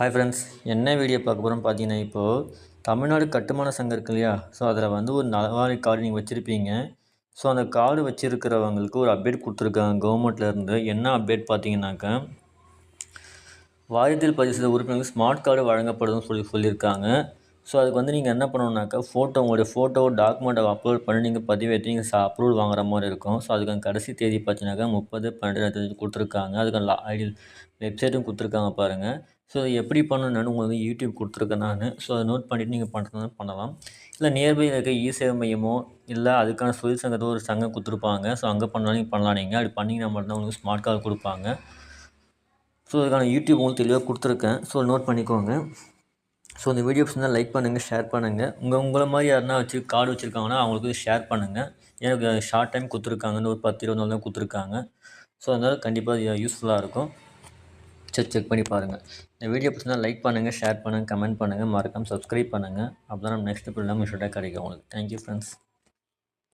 Hi friends என்ன video பார்க்க போகிறோம் பார்த்தீங்கன்னா இப்போது தமிழ்நாடு கட்டுமான சங்கம் இருக்கு இல்லையா? ஸோ அதில் வந்து ஒரு நலவாரி கார்டு நீங்கள் வச்சுருப்பீங்க. ஸோ அந்த கார்டு வச்சுருக்கிறவங்களுக்கு ஒரு அப்டேட் கொடுத்துருக்காங்க. கவர்மெண்ட்லேருந்து என்ன அப்டேட் பார்த்தீங்கன்னாக்கா வாரியத்தில் பதிவு செய்த உறுப்பினர்களுக்கு ஸ்மார்ட் கார்டு வழங்கப்படுதுன்னு சொல்லி சொல்லியிருக்காங்க. ஸோ அதுக்கு வந்து நீங்கள் என்ன பண்ணணுன்னாக்கா ஃபோட்டோ உங்களுடைய ஃபோட்டோ டாக்குமெண்ட்டை அப்லோட் பண்ணி நீங்கள் பதிவேற்றி நீங்கள் ச அப்ரூவல் வாங்குற மாதிரி இருக்கும். ஸோ அதுக்கான கடைசி தேதி பார்த்தீங்கன்னாக்கா முப்பது பன்னெண்டு கொடுத்துருக்காங்க. அதுக்கான ஐடி வெப்சைட்டும் கொடுத்துருக்காங்க பாருங்கள் ஸோ எப்படி பண்ணணும்னு உங்களுக்கு யூடியூப் கொடுத்துருக்கேன் நான். ஸோ அதை நோட் பண்ணிவிட்டு நீங்கள் பண்ணுறது பண்ணலாம். இல்லை நியர்பை இருக்க இ சேவை மையமோ இல்லை அதுக்கான தொழில் சங்கத்தோ ஒரு சங்கம் கொடுத்துருப்பாங்க. ஸோ அங்கே பண்ணாலும் நீங்கள் பண்ணலாம். நீங்கள் அப்படி பண்ணிங்கன்னா மட்டும்தான் உங்களுக்கு ஸ்மார்ட் கார்டு கொடுப்பாங்க. ஸோ அதுக்கான யூடியூப் உங்களுக்கு தெளிவாக கொடுத்துருக்கேன். ஸோ நோட் பண்ணிக்கோங்க. ஸோ இந்த வீடியோ பிடிச்சிருந்தால் லைக் பண்ணுங்கள் ஷேர் பண்ணுங்கள் உங்கள் உங்களை மாதிரி யாருன்னா வச்சு கார்டு வச்சுருக்காங்கன்னா அவங்களுக்கு ஷேர் பண்ணுங்கள் எனக்கு ஷார்ட் டைம் கொடுத்துருக்காங்க ஒரு பத்து இருபது நாள் தான் கொடுத்துருக்காங்க. ஸோ அதனால் கண்டிப்பாக யூஸ்ஃபுல்லாக இருக்கும். செக் செக் பண்ணி பாருங்கள் இந்த வீடியோ பிடிச்சினா லைக் பண்ணுங்கள் ஷேர் பண்ணுங்கள் கமெண்ட் பண்ணுங்கள் மறக்காமல் சப்ஸ்கிரைப் பண்ணுங்கள் அப்போ தான் நம்ம நெக்ஸ்ட் பிள்ளைங்க ஷூட்டாக கிடைக்கும் உங்களுக்கு. Thank you friends